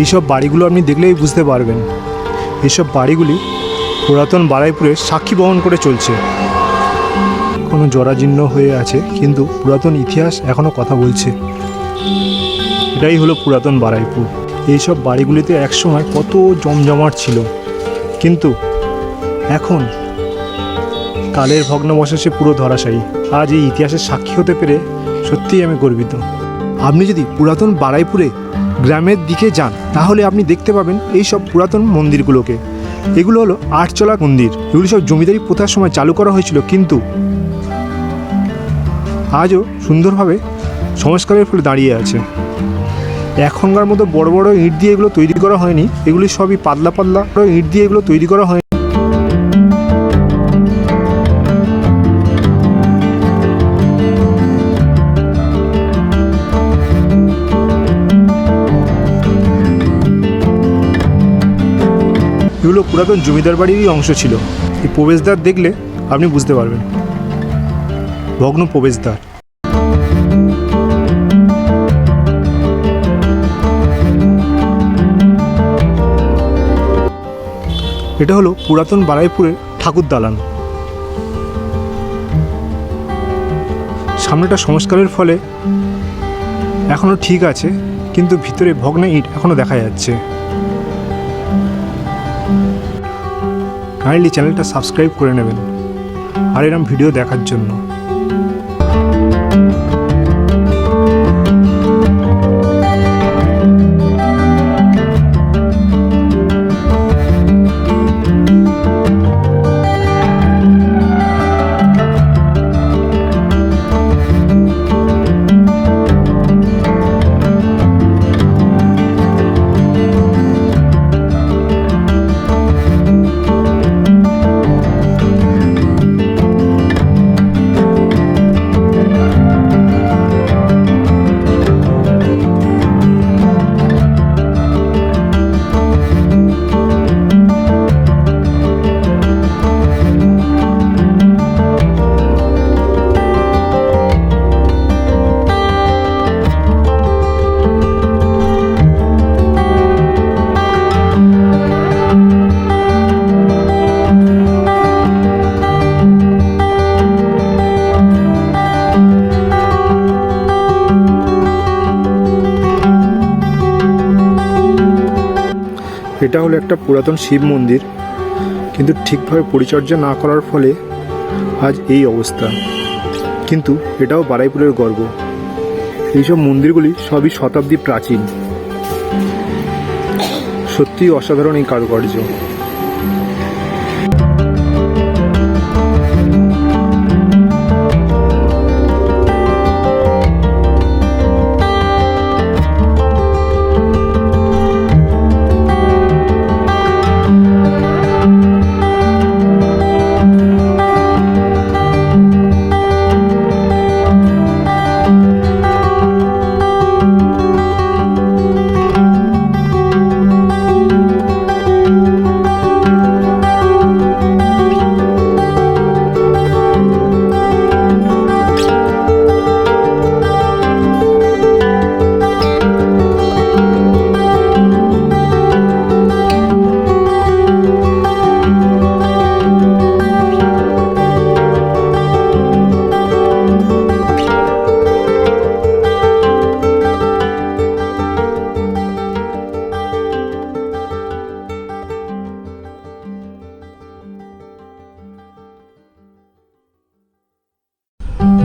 এইসব বাড়িগুলো আপনি দেখলেই বুঝতে পারবেন। এইসব বাড়িগুলি পুরাতন বারাইপুরে সাক্ষী বহন করে চলছে। কোনো জরাজীর্ণ হয়ে আছে, কিন্তু পুরাতন ইতিহাস এখনও কথা বলছে। এটাই হলো পুরাতন বারাইপুর। এইসব বাড়িগুলিতে একসময় কত জমজমাট ছিল। কিন্তু এখন কালের ভগ্নাবশেষে পুরো ধরাশায়ী। আজ এই ইতিহাসের সাক্ষী হতে পেরে সত্যিই আমি গর্বিত। আপনি যদি পুরাতন বারাইপুরে গ্রামের দিকে যান, তাহলে আপনি দেখতে পাবেন এই সব পুরাতন মন্দিরগুলোকে। এগুলো হলো আটচলা মন্দির। এগুলি সব জমিদারি প্রথার সময় চালু করা হয়েছিল, কিন্তু আজও সুন্দরভাবে সংস্কারের ফলে দাঁড়িয়ে আছে। এখনকার মতো বড় বড় ইট দিয়ে এগুলো তৈরি করা হয়নি। এগুলি সবই পাতলা পাতলা ইট দিয়ে এগুলো তৈরি করা হয়নি। এগুলো পুরাতন জমিদার বাড়িরই অংশ ছিল। এই প্রবেশদ্বার দেখলে আপনি বুঝতে পারবেন। ভগ্ন প্রবেশদ্বার। এটা হলো পুরাতন বারাইপুরের ঠাকুর দালান। সামনেটা সংস্কারের ফলে এখনও ঠিক আছে, কিন্তু ভিতরে ভগ্ন ইট এখনও দেখা যাচ্ছে। কাইন্ডলি চ্যানেলটা সাবস্ক্রাইব করে নেবেন, আর এরম ভিডিও দেখার জন্য। এটা হলো একটা পুরাতন শিব মন্দির, কিন্তু ঠিকভাবে পরিচর্যা না করার ফলে আজ এই অবস্থা। কিন্তু এটাও বারাইপুরের গর্ব। এইসব মন্দিরগুলি সবই শতাব্দী প্রাচীন। সত্যিই অসাধারণ এই কারুকার্য।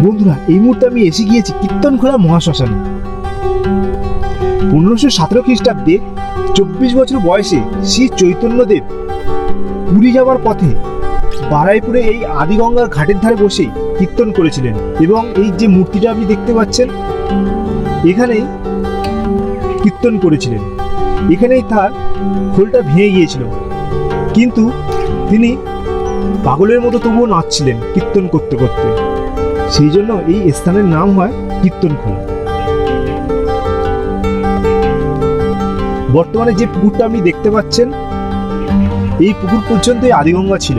বন্ধুরা, এই মুহূর্তে আমি এসে গিয়েছি কীর্তনখোলা মহাশ্মশানে। পনেরোশো সতেরো খ্রিস্টাব্দে চব্বিশ বছর বয়সে শ্রী চৈতন্যদেব পুরী যাওয়ার পথে বারাইপুরে এই আদিগঙ্গার ঘাটের ধারে বসে কীর্তন করেছিলেন এবং এই যে মূর্তিটা আপনি দেখতে পাচ্ছেন, এখানেই কীর্তন করেছিলেন। এখানেই তার খোলটা ভেঙে গিয়েছিল। কিন্তু তিনি পাগলের মতো তবুও নাচছিলেন কীর্তন করতে করতে। সেই জন্য এই স্থানের নাম হয় কীর্তনখোলা। বর্তমানে যে পুকুরটা আপনি দেখতে পাচ্ছেন, এই পুকুর পর্যন্তই আদিগঙ্গা ছিল।